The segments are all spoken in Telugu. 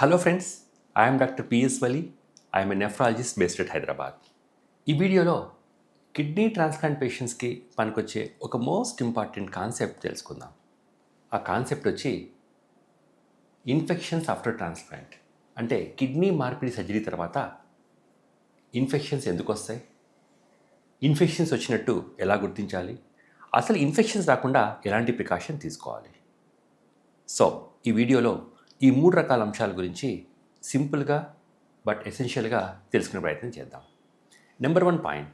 Hello friends I'm doctor PS Wali I'm a nephrologist based at Hyderabad ఈ వీడియోలో కిడ్నీ ట్రాన్స్ప్లాంట్ పేషెంట్స్కి పనికొచ్చే ఒక మోస్ట్ ఇంపార్టెంట్ కాన్సెప్ట్ తెలుసుకుందాం. ఆ కాన్సెప్ట్ వచ్చి ఇన్ఫెక్షన్స్ ఆఫ్టర్ ట్రాన్స్ప్లాంట్. అంటే కిడ్నీ మార్పిడి సర్జరీ తర్వాత ఇన్ఫెక్షన్స్ ఎందుకు వస్తాయి? ఇన్ఫెక్షన్స్ వచ్చినట్టు ఎలా గుర్తించాలి? అసలు ఇన్ఫెక్షన్స్ రాకుండా ఎలాంటి ప్రికాషన్ తీసుకోవాలి? సో ఈ వీడియోలో ఈ మూడు రకాల అంశాల గురించి సింపుల్గా బట్ ఎసెన్షియల్గా తెలుసుకునే ప్రయత్నం చేద్దాం. Number one point.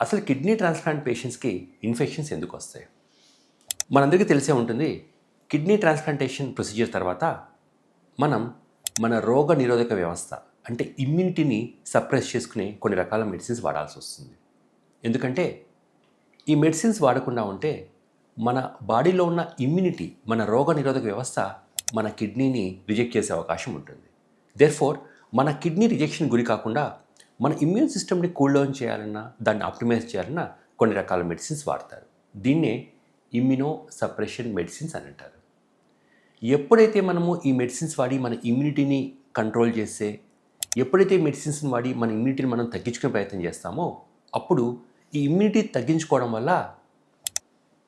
అసలు కిడ్నీ ట్రాన్స్ప్లాంట్ పేషెంట్స్కి ఇన్ఫెక్షన్స్ ఎందుకు వస్తాయి? మనందరికీ తెలిసే ఉంటుంది కిడ్నీ ట్రాన్స్ప్లాంటేషన్ ప్రొసీజర్ తర్వాత మనం మన రోగ నిరోధక వ్యవస్థ అంటే ఇమ్యూనిటీని సప్రెస్ చేసుకునే కొన్ని రకాల మెడిసిన్స్ వాడాల్సి వస్తుంది. ఎందుకంటే ఈ మెడిసిన్స్ వాడకుండా ఉంటే మన బాడీలో ఉన్న ఇమ్యూనిటీ మన రోగ నిరోధక వ్యవస్థ మన కిడ్నీని రిజెక్ట్ చేసే అవకాశం ఉంటుంది. దేర్ఫోర్ మన కిడ్నీ రిజెక్షన్ గురి కాకుండా మన ఇమ్యూన్ సిస్టమ్ని కూల్ డౌన్ చేయాలన్నా దాన్ని ఆప్టిమైజ్ చేయాలన్నా కొన్ని రకాల మెడిసిన్స్ వాడతారు. దీన్నే ఇమ్యునో సప్రెషన్ మెడిసిన్స్ అని అంటారు. ఎప్పుడైతే మనము ఈ మెడిసిన్స్ వాడి మన ఇమ్యూనిటీని కంట్రోల్ చేస్తే ఎప్పుడైతే మెడిసిన్స్ని వాడి మన ఇమ్యూనిటీని మనం తగ్గించుకునే ప్రయత్నం చేస్తామో అప్పుడు ఈ ఇమ్యూనిటీ తగ్గించుకోవడం వల్ల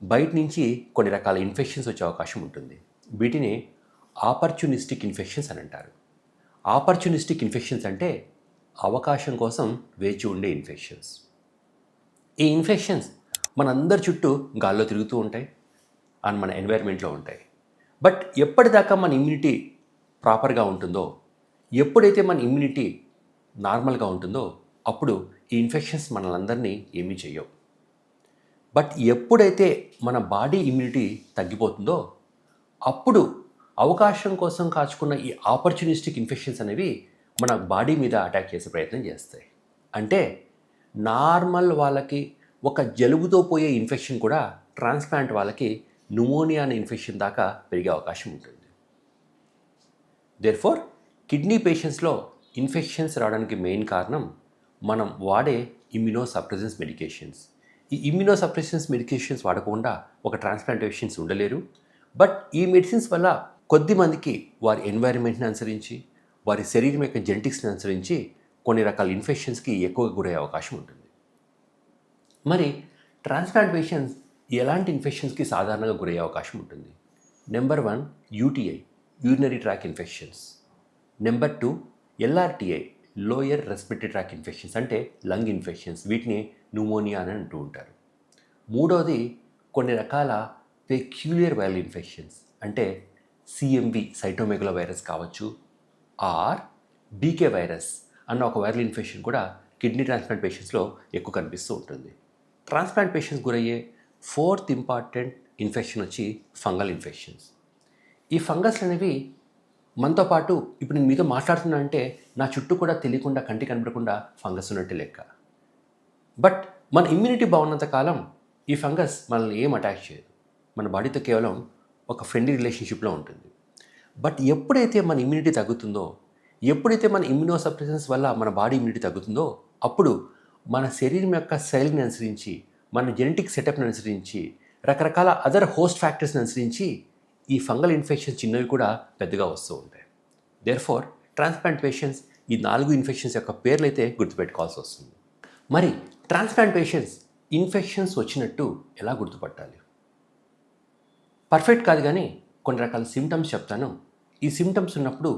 బయట నుంచి కొన్ని రకాల ఇన్ఫెక్షన్స్ వచ్చే అవకాశం ఉంటుంది. వీటిని ఆపర్చునిస్టిక్ ఇన్ఫెక్షన్స్ అని అంటారు. ఆపర్చునిస్టిక్ ఇన్ఫెక్షన్స్ అంటే అవకాశం కోసం వేచి ఉండే ఇన్ఫెక్షన్స్. ఈ ఇన్ఫెక్షన్స్ మనందరి చుట్టూ గాల్లో తిరుగుతూ ఉంటాయి. అండ్ మన ఎన్వైర్న్మెంట్లో ఉంటాయి. బట్ ఎప్పటిదాకా మన ఇమ్యూనిటీ ప్రాపర్గా ఉంటుందో ఎప్పుడైతే మన ఇమ్యూనిటీ నార్మల్గా ఉంటుందో అప్పుడు ఈ ఇన్ఫెక్షన్స్ మనలందరినీ ఏమీ చేయవు బట్ ఎప్పుడైతే మన బాడీ ఇమ్యూనిటీ తగ్గిపోతుందో అప్పుడు అవకాశం కోసం కాచుకున్న ఈ ఆపర్చునిస్టిక్ ఇన్ఫెక్షన్స్ అనేవి మన బాడీ మీద అటాక్ చేసే ప్రయత్నం చేస్తాయి. అంటే నార్మల్ వాళ్ళకి ఒక జలుబుతో పోయే ఇన్ఫెక్షన్ కూడా ట్రాన్స్ప్లాంట్ వాళ్ళకి న్యూమోనియా అనే ఇన్ఫెక్షన్ దాకా పెరిగే అవకాశం ఉంటుంది. దేర్ఫోర్ కిడ్నీ పేషెంట్స్లో ఇన్ఫెక్షన్స్ రావడానికి మెయిన్ కారణం మనం వాడే ఇమ్యూనో సప్రెసెన్స్ మెడికేషన్స్. ఈ ఇమ్యూనో సప్రెసెన్స్ మెడికేషన్స్ వాడకుండా ఒక ట్రాన్స్ప్లాంటేషన్స్ ఉండలేరు. బట్ ఈ మెడిసిన్స్ వల్ల కొద్దిమందికి వారి ఎన్వైరన్మెంట్ని అనుసరించి వారి శరీరం యొక్క జెనెటిక్స్ని అనుసరించి కొన్ని రకాల ఇన్ఫెక్షన్స్కి ఎక్కువగా గురయ్యే అవకాశం ఉంటుంది. మరి ట్రాన్స్ప్లాంట్ పేషెంట్స్ ఎలాంటి ఇన్ఫెక్షన్స్కి సాధారణంగా గురయ్యే అవకాశం ఉంటుంది? Number one UTI urinary tract infections. Number two LRTI lower respiratory tract infections అంటే లంగ్ ఇన్ఫెక్షన్స్ వీటిని న్యూమోనియా అని అంటూ ఉంటారు. మూడవది కొన్ని రకాల పెక్యులియర్ వైరల్ ఇన్ఫెక్షన్స్ అంటే సిఎంవి సైటోమెగలో వైరస్ కావచ్చు ఆర్ బీకే వైరస్ అన్న ఒక వైరల్ ఇన్ఫెక్షన్ కూడా కిడ్నీ ట్రాన్స్ప్లాంట్ పేషెంట్స్లో ఎక్కువ కనిపిస్తూ ఉంటుంది. ట్రాన్స్ప్లాంట్ పేషెంట్స్ గురయ్యే ఫోర్త్ ఇంపార్టెంట్ ఇన్ఫెక్షన్ వచ్చి ఫంగల్ ఇన్ఫెక్షన్స్ ఈ ఫంగస్ అనేవి మనతో పాటు ఇప్పుడు నేను మీతో మాట్లాడుతున్నా అంటే నా చుట్టూ కూడా తెలియకుండా కంటి కనపడకుండా ఫంగస్ ఉన్నట్టు లెక్క. బట్ మన ఇమ్యూనిటీ బాగున్నంత కాలం ఈ ఫంగస్ మనల్ని ఏం అటాక్ చేయదు. మన బాడీతో కేవలం ఒక ఫ్రెండ్లీ రిలేషన్షిప్లో ఉంటుంది. బట్ ఎప్పుడైతే మన ఇమ్యూనిటీ తగ్గుతుందో ఎప్పుడైతే మన ఇమ్యూనోసప్రెసెన్స్ వల్ల మన బాడీ ఇమ్యూనిటీ తగ్గుతుందో అప్పుడు మన శరీరం యొక్క శైలిని అనుసరించి మన జెనెటిక్ సెటప్ని అనుసరించి రకరకాల అదర్ హోస్ట్ ఫ్యాక్టర్స్ని అనుసరించి ఈ ఫంగల్ ఇన్ఫెక్షన్స్ చిన్నవి కూడా పెద్దగా వస్తూ ఉంటాయి. దేర్ ఫార్ ట్రాన్స్ప్లాంట్ పేషెంట్స్ ఈ నాలుగు ఇన్ఫెక్షన్స్ యొక్క పేర్లు అయితే గుర్తుపెట్టుకోవాల్సి వస్తుంది. మరి ట్రాన్స్ప్లాంట్ పేషెంట్స్ ఇన్ఫెక్షన్స్ వచ్చినట్టు ఎలా గుర్తుపట్టాలి? పర్ఫెక్ట్ కాదు కానీ కొన్ని రకాల సిమ్టమ్స్ చెప్తాను. ఈ సిమ్టమ్స్ ఉన్నప్పుడు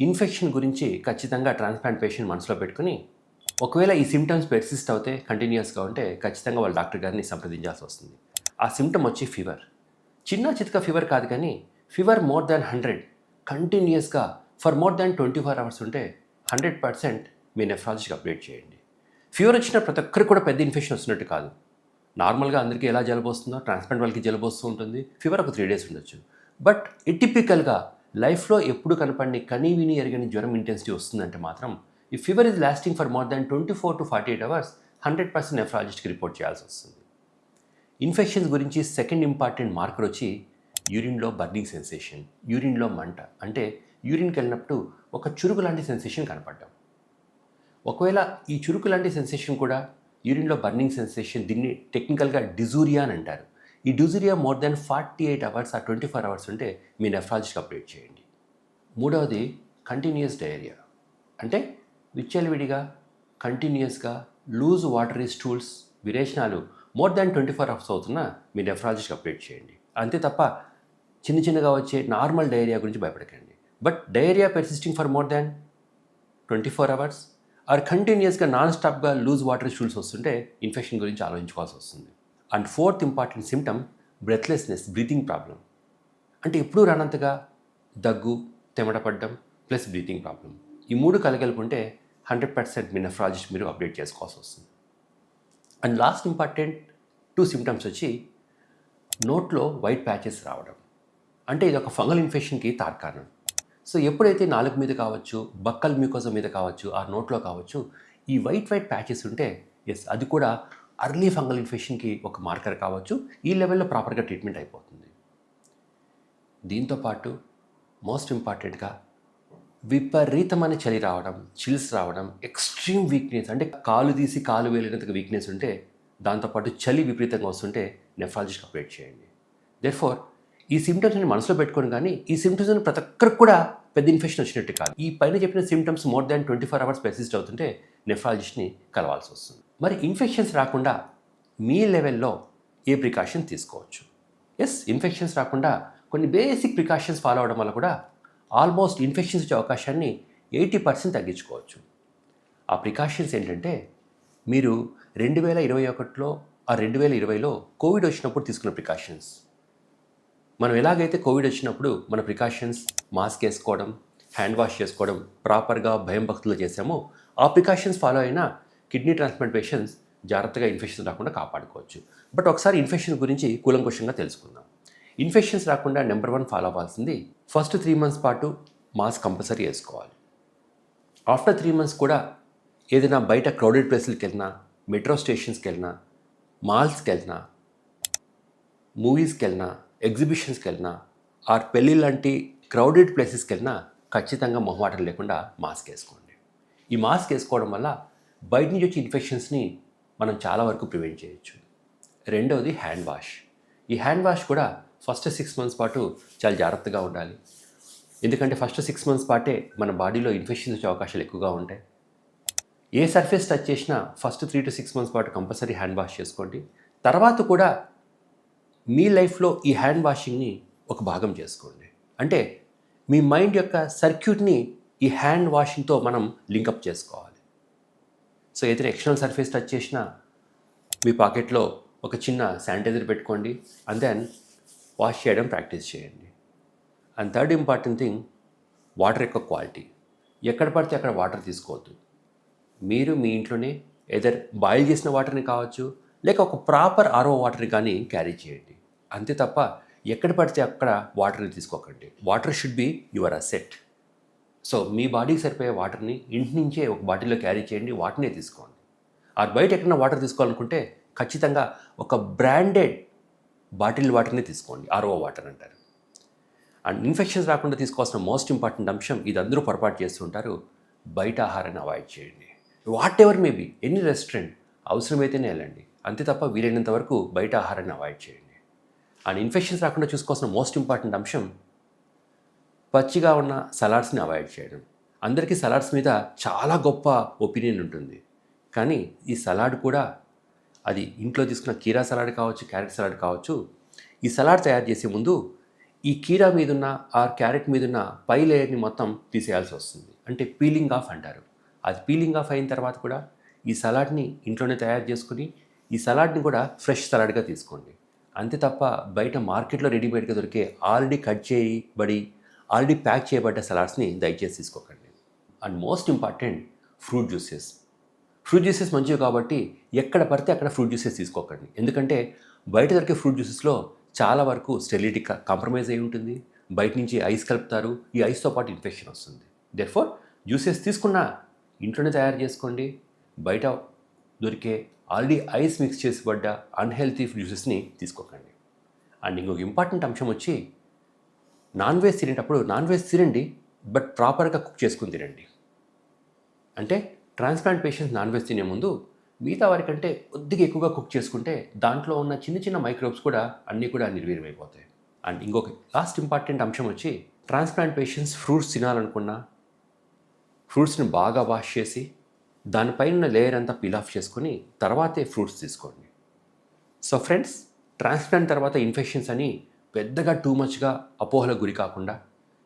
ఇన్ఫెక్షన్ గురించి ఖచ్చితంగా ట్రాన్స్ప్లాంట్ పేషెంట్ మనసులో పెట్టుకుని ఒకవేళ ఈ సిమ్టమ్స్ పెర్సిస్ట్ అవుతే కంటిన్యూస్గా ఉంటే ఖచ్చితంగా వాళ్ళ డాక్టర్ గారిని సంప్రదించాల్సి వస్తుంది. ఆ సిమ్టమ్ వచ్చి ఫీవర్ చిన్న చితక ఫీవర్ కాదు కానీ ఫీవర్ మోర్ దాన్ హండ్రెడ్ కంటిన్యూస్గా for more than twenty four hours ఉంటే హండ్రెడ్ పర్సెంట్ మీ నెఫ్రాలజీకి అప్డేట్ చేయండి. ఫీవర్ వచ్చిన ప్రతి ఒక్కరికి కూడా పెద్ద ఇన్ఫెక్షన్ వస్తున్నట్టు కాదు. నార్మల్గా అందరికీ ఎలా జలుబు వస్తుందో ట్రాన్స్ప్లాంట్ వాళ్ళకి జలుబు వస్తూ ఉంటుంది. ఫీవర్ ఒక త్రీ డేస్ ఉండొచ్చు. బట్ టిపికల్గా లైఫ్లో ఎప్పుడు కనపడిన కనీ విని ఎరగని జ్వరం ఇంటెన్సిటీ వస్తుందంటే మాత్రం ఈ fever is lasting for more than twenty four to forty eight hours hundred percent నెఫ్రాలజిస్ట్కి report చేయాల్సి వస్తుంది. ఇన్ఫెక్షన్స్ గురించి సెకండ్ ఇంపార్టెంట్ మార్కర్ వచ్చి యూరిన్లో బర్నింగ్ సెన్సేషన్ యూరిన్లో మంట. అంటే యూరిన్కి వెళ్ళినప్పుడు ఒక చురుకు లాంటి సెన్సేషన్ కనపడ్డాం. ఒకవేళ ఈ చురుకు లాంటి సెన్సేషన్ కూడా యూరిన్లో బర్నింగ్ సెన్సేషన్ దీన్ని టెక్నికల్గా డిజూరియా అని అంటారు. ఈ dysuria more than forty eight hours ఆ ట్వంటీ ఫోర్ అవర్స్ ఉంటే మీ నెఫ్రాలజిస్ట్ అప్డేట్ చేయండి. మూడవది కంటిన్యూస్ డయేరియా. అంటే విచ్చలవిడిగా కంటిన్యూస్గా లూజ్ వాటరీ స్టూల్స్ విరేచనాలు more than twenty four hours అవుతున్నా మీ నెఫ్రాలజిస్ట్ అప్డేట్ చేయండి. అంతే తప్ప చిన్న చిన్నగా వచ్చే నార్మల్ డయేరియా గురించి భయపడకండి. But diarrhoea persisting for more than twenty four hours or కంటిన్యూస్గా నాన్ స్టాప్గా లూజ్ వాటర్ స్టూల్స్ వస్తుంటే ఇన్ఫెక్షన్ గురించి ఆలోచించుకోవాల్సి వస్తుంది. And fourth important symptom breathlessness breathing problem అంటే ఎప్పుడూ రానంతగా దగ్గు తెమటపడ్డం ప్లస్ బ్రీతింగ్ ప్రాబ్లం ఈ మూడు కలగలుపుంటే హండ్రెడ్ పర్సెంట్ మీ నెఫ్రాలజిస్ట్ మీరు అప్డేట్ చేసుకోవాల్సి వస్తుంది. And last important two symptoms వచ్చి నోట్లో వైట్ ప్యాచెస్ రావడం. అంటే ఇది ఒక ఫంగల్ ఇన్ఫెక్షన్కి తార్కారణం సో ఎప్పుడైతే నాలుగు మీద కావచ్చు బక్కల్ మ్యూకోజా మీద కావచ్చు ఆ నోట్లో కావచ్చు ఈ వైట్ వైట్ ప్యాచెస్ ఉంటే ఎస్ అది కూడా అర్లీ ఫంగల్ ఇన్ఫెక్షన్కి ఒక మార్కర్ కావచ్చు ఈ లెవెల్లో ప్రాపర్గా ట్రీట్మెంట్ అయిపోతుంది. దీంతో పాటు మోస్ట్ ఇంపార్టెంట్గా విపరీతమైన చలి రావడం చిల్స్ రావడం ఎక్స్ట్రీమ్ వీక్నెస్ అంటే కాలు తీసి కాలు వేలినంత వీక్నెస్ ఉంటే దాంతోపాటు చలి విపరీతంగా వస్తుంటే నెఫ్రాలజిస్ట్ అప్డేట్ చేయండి. దెర్ఫోర్ ఈ సిమ్టమ్స్ని మనసులో పెట్టుకోను కానీ ఈ సిమ్టమ్స్ని ప్రతి ఒక్కరికి కూడా పెద్ద ఇన్ఫెక్షన్ వచ్చినట్టు కాదు. ఈ పైన చెప్పిన symptoms more than twenty four hours persist అవుతుంటే నెఫ్రాలజిస్ట్ని కలవాల్సి వస్తుంది. మరి ఇన్ఫెక్షన్స్ రాకుండా మీ లెవెల్లో ఏ ప్రికాషన్ తీసుకోవచ్చు? ఎస్ ఇన్ఫెక్షన్స్ రాకుండా కొన్ని బేసిక్ ప్రికాషన్స్ ఫాలో అవడం వల్ల కూడా ఆల్మోస్ట్ ఇన్ఫెక్షన్స్ వచ్చే అవకాశాన్ని ఎయిటీ పర్సెంట్ తగ్గించుకోవచ్చు. ఆ ప్రికాషన్స్ ఏంటంటే మీరు రెండు వేల ఇరవై ఒకటిలో ఆ రెండు వేల ఇరవైలో కోవిడ్ వచ్చినప్పుడు తీసుకున్న ప్రికాషన్స్ మనం ఎలాగైతే కోవిడ్ వచ్చినప్పుడు మన ప్రికాషన్స్ మాస్క్ వేసుకోవడం హ్యాండ్ వాష్ చేసుకోవడం ప్రాపర్గా భయం భక్తులు చేసామో ఆ ప్రికాషన్స్ ఫాలో అయినా కిడ్నీ ట్రాన్స్ప్లాంట్ పేషెంట్స్ జాగ్రత్తగా ఇన్ఫెక్షన్ రాకుండా కాపాడుకోవచ్చు. బట్ ఒకసారి ఇన్ఫెక్షన్ గురించి కూలంకుషంగా తెలుసుకుందాం. ఇన్ఫెక్షన్స్ రాకుండా నెంబర్ వన్ ఫాలో అవ్వాల్సింది ఫస్ట్ త్రీ మంత్స్ పాటు మాస్క్ కంపల్సరీ వేసుకోవాలి. ఆఫ్టర్ త్రీ మంత్స్ కూడా ఏదైనా బయట క్రౌడెడ్ ప్లేస్లకి వెళ్ళినా మెట్రో స్టేషన్స్కి వెళ్ళినా మాల్స్కి వెళ్ళినా మూవీస్కి వెళ్ళినా ఎగ్జిబిషన్స్కి వెళ్ళినా ఆర్ పెళ్ళి లాంటి క్రౌడెడ్ ప్లేసెస్కి వెళ్ళినా ఖచ్చితంగా మొహమాటం లేకుండా మాస్క్ వేసుకోండి. ఈ మాస్క్ వేసుకోవడం వల్ల బయట నుంచి వచ్చే ఇన్ఫెక్షన్స్ని మనం చాలా వరకు ప్రివెంట్ చేయొచ్చు. రెండవది హ్యాండ్ వాష్. ఈ హ్యాండ్ వాష్ కూడా ఫస్ట్ సిక్స్ మంత్స్ పాటు చాలా జాగ్రత్తగా ఉండాలి. ఎందుకంటే ఫస్ట్ సిక్స్ మంత్స్ పాటే మన బాడీలో ఇన్ఫెక్షన్స్ వచ్చే అవకాశాలు ఎక్కువగా ఉంటాయి. ఏ సర్ఫేస్ టచ్ చేసినా first three to six months పాటు కంపల్సరీ హ్యాండ్ వాష్ చేసుకోండి. తర్వాత కూడా మీ లైఫ్లో ఈ హ్యాండ్ వాషింగ్ని ఒక భాగం చేసుకోండి. అంటే మీ మైండ్ యొక్క సర్క్యూట్ని ఈ హ్యాండ్ వాషింగ్తో మనం లింకప్ చేసుకోవాలి. సో ఏదైనా ఎక్స్టర్నల్ సర్ఫేస్ టచ్ చేసినా మీ పాకెట్లో ఒక చిన్న శానిటైజర్ పెట్టుకోండి. అండ్ దెన్ వాష్ చేయడం ప్రాక్టీస్ చేయండి. And third important thing water యొక్క క్వాలిటీ. ఎక్కడ పడితే అక్కడ వాటర్ తీసుకోవద్దు. మీరు మీ ఇంట్లోనే ఎదర్ బాయిల్ చేసిన వాటర్ని కావచ్చు లేక ఒక ప్రాపర్ ఆరో వాటర్ని కానీ క్యారీ చేయండి. అంతే తప్ప ఎక్కడ పడితే అక్కడ వాటర్ని తీసుకోకండి. Water should be your asset so మీ బాడీకి సరిపోయే వాటర్ని ఇంటి నుంచే ఒక బాటిల్లో క్యారీ చేయండి వాటినే తీసుకోండి. ఆ బయట ఎక్కడైనా వాటర్ తీసుకోవాలనుకుంటే ఖచ్చితంగా ఒక బ్రాండెడ్ బాటిల్ వాటర్ని తీసుకోండి ఆర్ఓ వాటర్ అంటారు. అండ్ ఇన్ఫెక్షన్స్ రాకుండా తీసుకోవాల్సిన మోస్ట్ ఇంపార్టెంట్ అంశం ఇది అందరూ పొరపాటు చేస్తుంటారు బయట ఆహారాన్ని అవాయిడ్ చేయండి. Whatever maybe any restaurant అవసరమైతేనే వెళ్ళండి. అంతే తప్ప వీలైనంత వరకు బయట ఆహారాన్ని అవాయిడ్ చేయండి. అండ్ ఇన్ఫెక్షన్స్ రాకుండా చూసుకోవాల్సిన మోస్ట్ ఇంపార్టెంట్ అంశం పచ్చిగా ఉన్న సలాడ్స్ని అవాయిడ్ చేయడం. అందరికీ సలాడ్స్ మీద చాలా గొప్ప ఒపీనియన్ ఉంటుంది. కానీ ఈ సలాడ్ కూడా అది ఇంట్లో తీసుకున్న కీరా సలాడ్ కావచ్చు క్యారెట్ సలాడ్ కావచ్చు ఈ సలాడ్ తయారు చేసే ముందు ఈ కీరా మీదున్న ఆ క్యారెట్ మీదున్న పై లేయర్ని మొత్తం తీసేయాల్సి వస్తుంది. అంటే పీలింగ్ ఆఫ్ అంటారు. అది పీలింగ్ ఆఫ్ అయిన తర్వాత కూడా ఈ సలాడ్ని ఇంట్లోనే తయారు చేసుకుని ఈ సలాడ్ని కూడా ఫ్రెష్ సలాడ్గా తీసుకోండి. అంతే తప్ప బయట మార్కెట్లో రెడీమేడ్గా దొరికే ఆల్రెడీ కట్ చేయబడి ఆల్రెడీ ప్యాక్ చేయబడ్డ సలాడ్స్ని దయచేసి తీసుకోకండి. And most important fruit juices fruit juices మంచివి కాబట్టి ఎక్కడ పడితే అక్కడ ఫ్రూట్ జ్యూసెస్ తీసుకోకండి. ఎందుకంటే బయట దొరికే ఫ్రూట్ జ్యూసెస్లో చాలా వరకు స్టెరిలిటీ కాంప్రమైజ్ అయి ఉంటుంది. బయట నుంచి ఐస్ కలుపుతారు. ఈ ఐస్తో పాటు ఇన్ఫెక్షన్ వస్తుంది. దెర్ఫోర్ జ్యూసెస్ తీసుకున్నా ఇంట్లోనే తయారు చేసుకోండి. బయట దొరికే ఆల్రెడీ ఐస్ మిక్స్ చేసి పడ్డ అన్హెల్తీ జ్యూసెస్ని తీసుకోకండి. అండ్ ఇంకొక ఇంపార్టెంట్ అంశం వచ్చి నాన్ వెజ్ తినేటప్పుడు నాన్ వెజ్ తినండి బట్ ప్రాపర్గా కుక్ చేసుకుని తినండి. అంటే ట్రాన్స్ప్లాంట్ పేషెంట్స్ నాన్ వెజ్ తినే ముందు మిగతా వారికంటే కొద్దిగా ఎక్కువగా కుక్ చేసుకుంటే దాంట్లో ఉన్న చిన్న చిన్న మైక్రోబ్స్ కూడా అన్నీ కూడా నిర్వీర్యమైపోతాయి. అండ్ ఇంకొక లాస్ట్ ఇంపార్టెంట్ అంశం వచ్చి ట్రాన్స్ప్లాంట్ పేషెంట్స్ ఫ్రూట్స్ తినాలనుకున్నా ఫ్రూట్స్ని బాగా వాష్ చేసి దానిపైన ఉన్న లేయర్ అంతా పీల్ ఆఫ్ చేసుకొని తర్వాతే ఫ్రూట్స్ తీసుకోండి. సో ఫ్రెండ్స్ ట్రాన్స్ప్లాంట్ తర్వాత ఇన్ఫెక్షన్స్ అని పెద్దగా టూ మచ్గా అపోహలకు గురి కాకుండా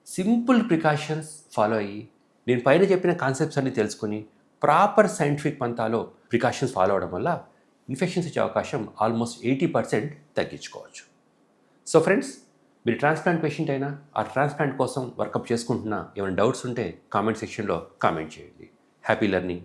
సింపుల్ ప్రికాషన్స్ ఫాలో అయ్యి నేను పైన చెప్పిన కాన్సెప్ట్స్ అన్ని తెలుసుకొని ప్రాపర్ సైంటిఫిక్ పంతాలో ప్రికాషన్స్ ఫాలో అవడం వల్ల ఇన్ఫెక్షన్స్ వచ్చే అవకాశం ఆల్మోస్ట్ ఎయిటీ పర్సెంట్ తగ్గించుకోవచ్చు. సో ఫ్రెండ్స్ మీరు ట్రాన్స్ప్లాంట్ పేషెంట్ అయినా ఆ ట్రాన్స్ప్లాంట్ కోసం వర్కప్ చేసుకుంటున్నా ఏమైనా డౌట్స్ ఉంటే కామెంట్ సెక్షన్లో కామెంట్ చేయండి. Happy learning